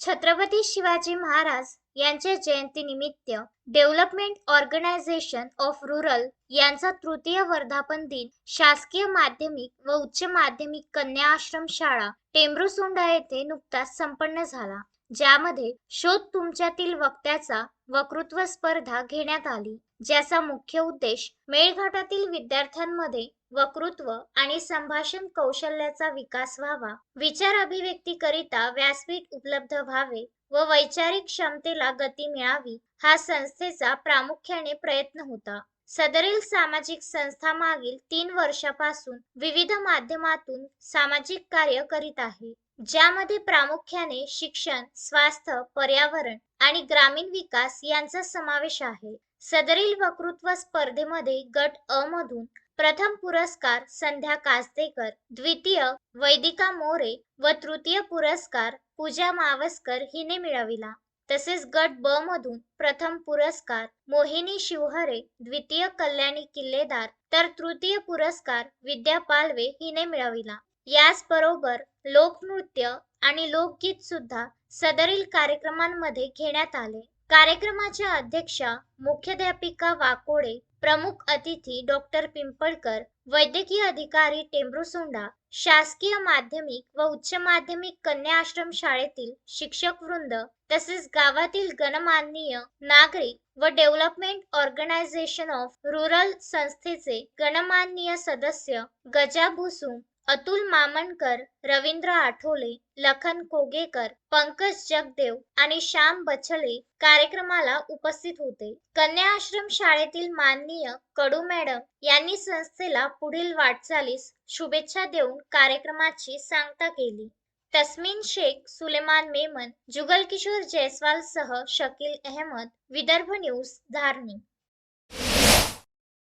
छत्रपती शिवाजी महाराज यांच्या जयंतीनिमित्त development organisation of rural यांचा तृतीय वर्धापन दिन शासकीय माध्यमिक व उच्च माध्यमिक कन्या आश्रम शाळा टेंब्रुसोंडा येथे नुकताच संपन्न झाला. ज्यामध्ये शोध तुमच्यातील वक्त्याचा वक्तृत्व स्पर्धा घेण्यात आली ज्याचा मुख्य उद्देश मेळघाटातील विद्यार्थ्यांमध्ये वक्तृत्व आणि संभाषण कौशल्याचा विकास व्हावा. विचार अभिव्यक्तीकरिता व्यासपीठ उपलब्ध व्हावे व वैचारिक क्षमतेला गती मिळावी हा संस्थेचा प्रामुख्याने प्रयत्न होता. सदरील सामाजिक संस्था मागील तीन वर्षापासून विविध माध्यमातून सामाजिक कार्य करीत आहे. ज्यामध्ये प्रामुख्याने शिक्षण स्वास्थ्य पर्यावरण आणि ग्रामीण विकास यांचा समावेश आहे. सदरील वक्तृत्व स्पर्धेमध्ये गट अ मधून प्रथम पुरस्कार संध्या कासदेकर द्वितीय वैदिका मोरे व तृतीय पुरस्कार पूजा मावस्कर हिने मिळविला. तसेच गट ब मधून प्रथम पुरस्कार मोहिनी शिवहरे द्वितीय कल्याणी किल्लेदार तर तृतीय पुरस्कार विद्या पालवे हिने मिळविला. याचबरोबर लोकनृत्य आणि लोकगीत सुद्धा सदरील कार्यक्रमांमध्ये घेण्यात आले. कार्यक्रमाच्या अध्यक्षा मुख्याध्यापिका वाकोडे प्रमुख अतिथी डॉक्टर पिंपळकर वैद्यकीय अधिकारी टेंब्रुसोंडा शासकीय माध्यमिक व उच्च माध्यमिक कन्या आश्रम शाळेतील शिक्षक वृंद तसेच गावातील गणमाननीय नागरिक व डेव्हलपमेंट ऑर्गनायझेशन ऑफ रुरल संस्थेचे गणमाननीय सदस्य गजा भुसुम अतुल मामणकर रवींद्र आठोले लखन कोगेकर पंकज जगदेव आणि श्याम बछले कार्यक्रमाला उपस्थित होते. कन्या आश्रम शाळेतील माननीय कडू मॅडम यांनी संस्थेला पुढील वाटचालीस शुभेच्छा देऊन कार्यक्रमाची सांगता केली. तस्मीन शेख सुलेमान मेमन जुगल किशोर जयस्वाल सह शकील अहमद विदर्भ न्यूज धारणी.